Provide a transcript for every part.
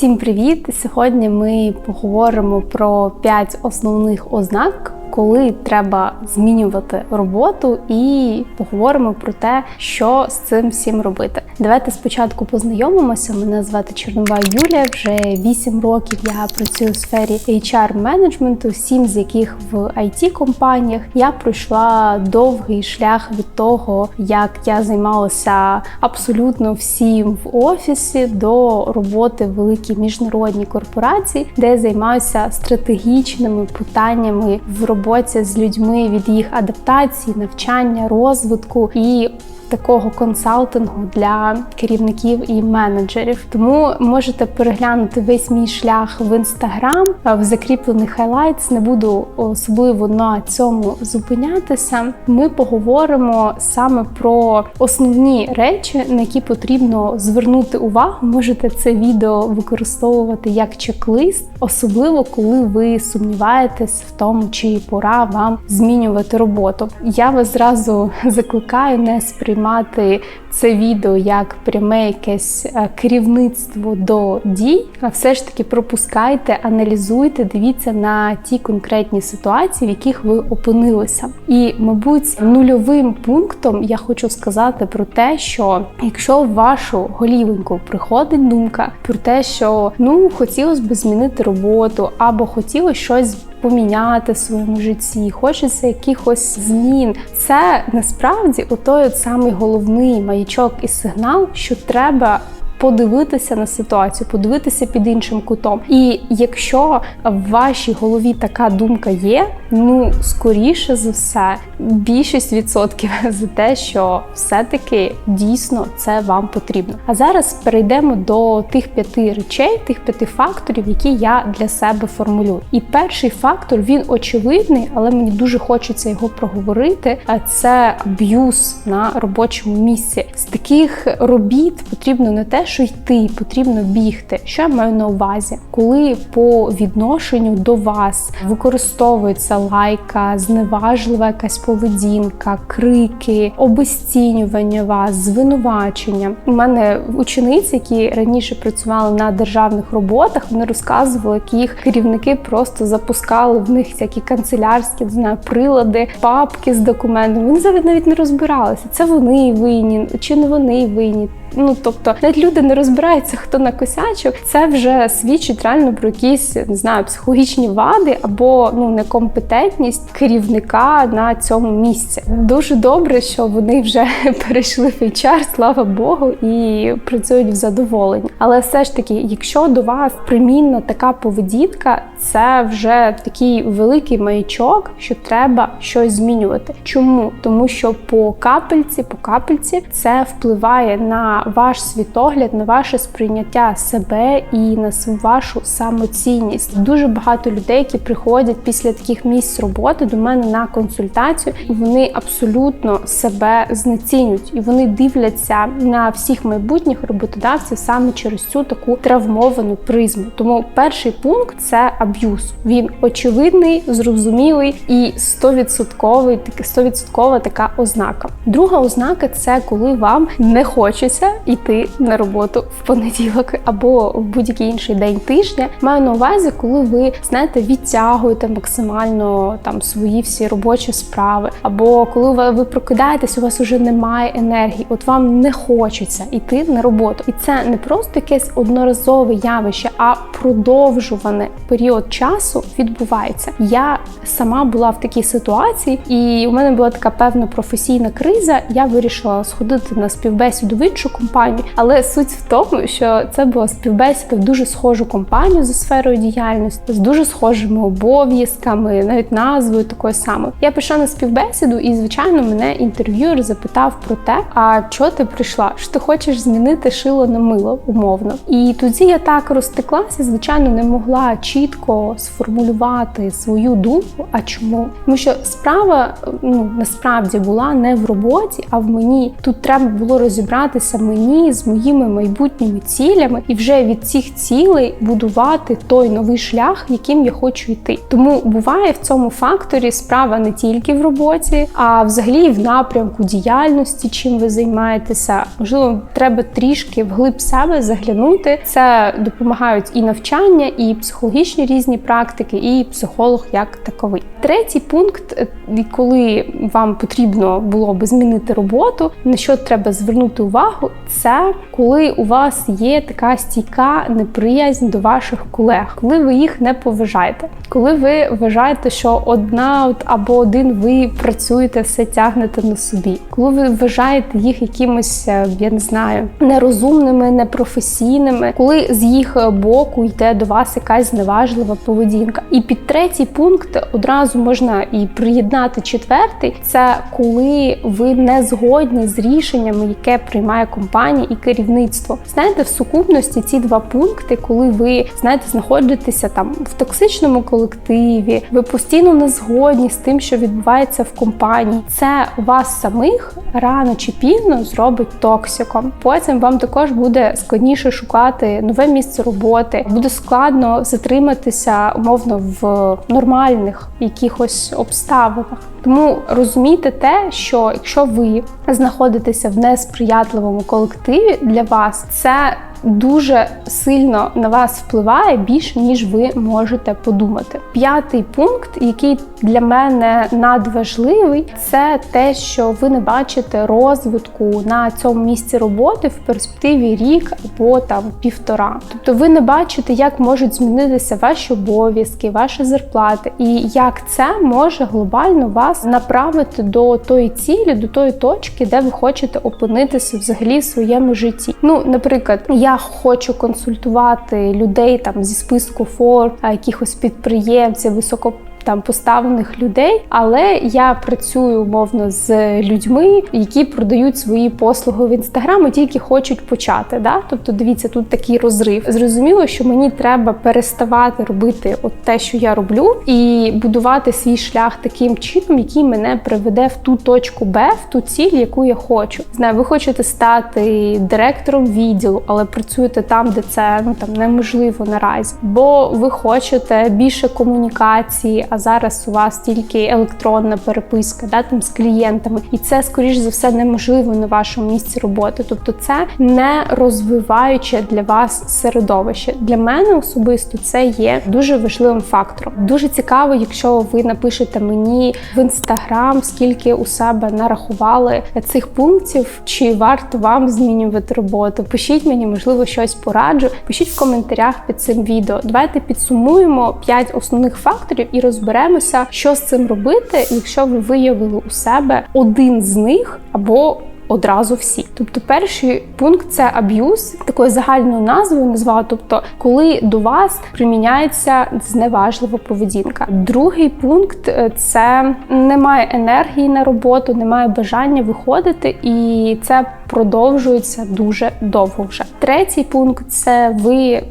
Всім привіт! Сьогодні ми поговоримо про 5 основних ознак, коли треба змінювати роботу, і поговоримо про те, що з цим всім робити. Давайте спочатку познайомимося. Мене звати Чорнова Юлія. Вже 8 років я працюю в сфері HR менеджменту, 7 з яких в it компаніях Я пройшла довгий шлях від того, як я займалася абсолютно всім в офісі до роботи в великій міжнародній корпорації, де я займаюся стратегічними питаннями в роботі роботі з людьми від їх адаптації, навчання, розвитку. І такого консалтингу для керівників і менеджерів. Тому можете переглянути весь мій шлях в інстаграм в закріплених хайлайтс. Не буду особливо на цьому зупинятися. Ми поговоримо саме про основні речі, на які потрібно звернути увагу. Можете це відео використовувати як чек-лист, особливо коли ви сумніваєтесь в тому, чи пора вам змінювати роботу. Я вас зразу закликаю не сприймати сприймати це відео як пряме якесь е, керівництво до дій, а все ж таки пропускайте, аналізуйте, дивіться на ті конкретні ситуації, в яких ви опинилися. І, мабуть, нульовим пунктом я хочу сказати про те, що якщо в вашу голівеньку приходить думка про те, що ну хотілося б змінити роботу або хотілося щось поміняти своєму житті, хочеться якихось змін. Це насправді отой от самий головний маячок і сигнал, що треба подивитися на ситуацію, подивитися під іншим кутом. І якщо в вашій голові така думка є, ну скоріше за все, більшість відсотків за те, що все-таки дійсно це вам потрібно. А зараз перейдемо до тих п'яти речей, тих п'яти факторів, які я для себе формулюю. І перший фактор він очевидний, але мені дуже хочеться його проговорити. А це аб'юз на робочому місці. З таких робіт потрібно не те, що йти, потрібно бігти. Що я маю на увазі, коли по відношенню до вас використовується лайка, зневажлива якась поведінка, крики, обесцінювання вас, звинувачення. У мене учениці, які раніше працювали на державних роботах, вони розказували, як їх керівники просто запускали в них всякі канцелярські не знаю, прилади, папки з документами. Вони навіть не розбиралися. Це вони винні, чи не вони винні. Ну тобто, навіть люди не розбираються, хто накосячив. Це вже свідчить реально про якісь не знаю, психологічні вади або ну некомпетентність керівника на цьому місці. Дуже добре, що вони вже перейшли в HR, слава Богу, і працюють в задоволенні. Але все ж таки, якщо до вас примінна така поведінка, це вже такий великий маячок, що треба щось змінювати. Чому? Тому що по капельці, по капельці це впливає на ваш світогляд, на ваше сприйняття себе і на вашу самоцінність. Дуже багато людей, які приходять після таких місць роботи до мене на консультацію, і вони абсолютно себе знецінюють, і вони дивляться на всіх майбутніх роботодавців саме через цю таку травмовану призму. Тому перший пункт це аб'юз. Він очевидний, зрозумілий і 100% 100% така ознака. Друга ознака це коли вам не хочеться йти на роботу в понеділок або в будь-який інший день тижня. Маю на увазі, коли ви знаєте, відтягуєте максимально там свої всі робочі справи, або коли ви прокидаєтесь, у вас вже немає енергії, от вам не хочеться йти на роботу. І це не просто якесь одноразове явище, а продовжуване період часу відбувається. Я сама була в такій ситуації, і у мене була така певна професійна криза. Я вирішила сходити на співбесіду в іншу компанію. Але суть в тому, що це була співбесіда в дуже схожу компанію за сферою діяльності, з дуже схожими обов'язками, навіть назвою такою самою. Я пішла на співбесіду, і, звичайно, мене інтерв'юер запитав про те, а чого ти прийшла? Що ти хочеш змінити шило на мило, умовно. І тоді я так розтеклася, звичайно, не могла чітко сформулювати свою думку. А чому? Тому що справа ну насправді була не в роботі, а в мені. Тут треба було розібратися мені з моїми майбутніми цілями, і вже від цих цілей будувати той новий шлях, яким я хочу йти. Тому буває в цьому факторі справа не тільки в роботі, а взагалі в напрямку діяльності, чим ви займаєтеся. Можливо, треба трішки вглиб себе заглянути. Це допомагають і навчання, і психологічні різні практики, і психолог як таковий. Третій пункт, е, коли вам потрібно було би змінити роботу, на що треба звернути увагу, це коли у вас є така стійка неприязнь до ваших колег, коли ви їх не поважаєте, коли ви вважаєте, що одна або один ви працюєте, все тягнете на собі, коли ви вважаєте їх якимось, е, я не знаю, нерозумними, непрофесійними, коли з їх боку йде до вас якась зневажлива поведінка. І під третій пункт одразу можна і приєднати четвертий, це коли ви не згодні з рішеннями, яке приймає компанія і керівництво. Знаєте, в сукупності ці два пункти, коли ви знаєте, знаходитеся там в токсичному колективі, ви постійно не згодні з тим, що відбувається в компанії. Це вас самих рано чи пізно зробить токсиком. Потім вам також буде складніше шукати нове місце роботи, буде складно затриматися умовно в нормальних якихось обставинах. Тому розумійте те, що якщо ви знаходитеся в несприятливому колективі для вас, це дуже сильно на вас впливає більше, ніж ви можете подумати. П'ятий пункт, який для мене надважливий, це те, що ви не бачите розвитку на цьому місці роботи в перспективі рік або там півтора. Тобто ви не бачите, як можуть змінитися ваші обов'язки, ваші зарплати, і як це може глобально вас направити до тої цілі, до тої точки, де ви хочете опинитися взагалі в своєму житті. Ну, наприклад, я хочу консультувати людей там зі списку фор, якихось підприємців, високо там поставлених людей, але я працюю умовно з людьми, які продають свої послуги в інстаграм і тільки хочуть почати. Да? Тобто, дивіться, тут такий розрив. Зрозуміло, що мені треба переставати робити от те, що я роблю, і будувати свій шлях таким чином, який мене приведе в ту точку Б, в ту ціль, яку я хочу. Знаю, ви хочете стати директором відділу, але працюєте там, де це ну там неможливо наразі, бо ви хочете більше комунікації а зараз у вас тільки електронна переписка, да, там з клієнтами, і це, скоріш за все, неможливо на вашому місці роботи. Тобто, це не розвиваюче для вас середовище. Для мене особисто це є дуже важливим фактором. Дуже цікаво, якщо ви напишете мені в інстаграм, скільки у себе нарахували цих пунктів, чи варто вам змінювати роботу. Пишіть мені, можливо, щось пораджу. Пишіть в коментарях під цим відео. Давайте підсумуємо 5 основних факторів і розберемо розберемося, що з цим робити, якщо ви виявили у себе один з них або Одразу всі, тобто перший пункт це аб'юз, такою загальною назвою назвала, тобто, коли до вас приміняється зневажлива поведінка. Другий пункт е, це немає енергії на роботу, немає бажання виходити, і це продовжується дуже довго вже. Третій пункт це ви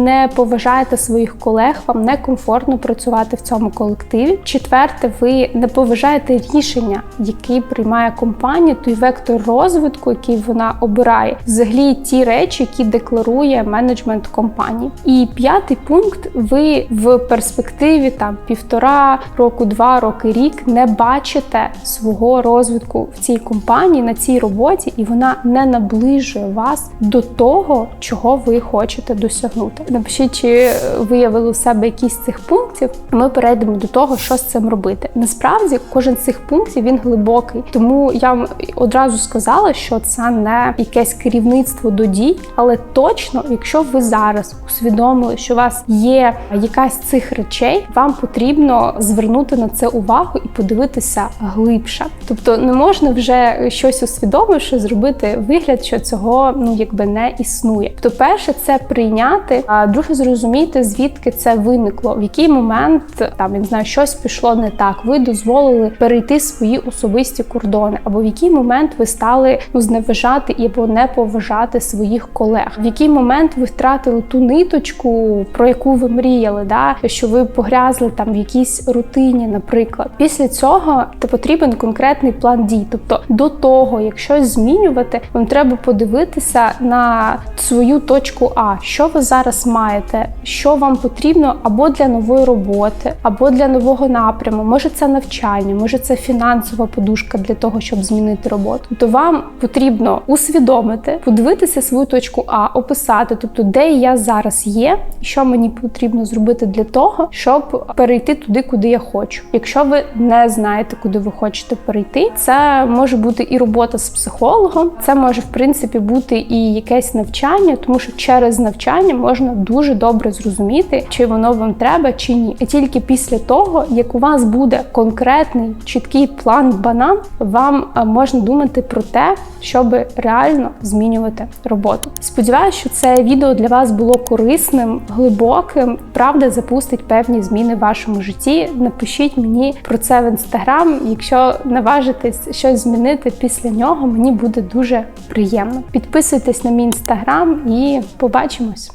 не поважаєте своїх колег, вам некомфортно працювати в цьому колективі. Четверте, ви не поважаєте рішення, які приймає компанія, той вектор розвитку, який вона обирає, взагалі ті речі, які декларує менеджмент компанії. І п'ятий пункт: ви в перспективі там півтора року, два роки, рік не бачите свого розвитку в цій компанії на цій роботі, і вона не наближує вас до того, чого ви хочете досягнути. Напишіть, чи виявили у себе якісь з цих пунктів. Ми перейдемо до того, що з цим робити. Насправді, кожен з цих пунктів він глибокий, тому я вам одразу сказала, що це не якесь керівництво до дій, але точно, якщо ви зараз усвідомили, що у вас є якась з цих речей, вам потрібно звернути на це увагу і подивитися глибше. Тобто не можна вже щось усвідомивши зробити вигляд, що цього ну якби не існує. То перше, це прийняти, а друге зрозуміти, звідки це виникло, в який момент там я не знаю, щось пішло не так. Ви дозволили перейти свої особисті кордони, або в який момент ви стали ну зневажати або не поважати своїх колег, в який момент ви втратили ту ниточку, про яку ви мріяли, да що ви погрязли там в якійсь рутині, наприклад. Після цього то потрібен конкретний план дій. Тобто до того, як щось змінювати, змінювати, вам треба подивитися на свою точку А, що ви зараз маєте, що вам потрібно або для нової роботи, або для нового напряму. Може, це навчання, може це фінансова подушка для того, щоб змінити роботу. То вам потрібно усвідомити, подивитися свою точку А, описати, тобто де я зараз є, і що мені потрібно зробити для того, щоб перейти туди, куди я хочу. Якщо ви не знаєте, куди ви хочете перейти, це може бути і робота з психологом, це може в принципі бути і якесь навчання, тому що через навчання можна дуже добре зрозуміти, чи воно вам треба, чи ні. І тільки після того, як у вас буде конкретний чіткий план банан, вам е, можна думати про те, щоб реально змінювати роботу. Сподіваюся, що це відео для вас було корисним, глибоким. Правда, запустить певні зміни в вашому житті. Напишіть мені про це в інстаграм. Якщо наважитесь щось змінити після нього, мені буде дуже приємно. Підписуйтесь на мій інстаграм і побачимось.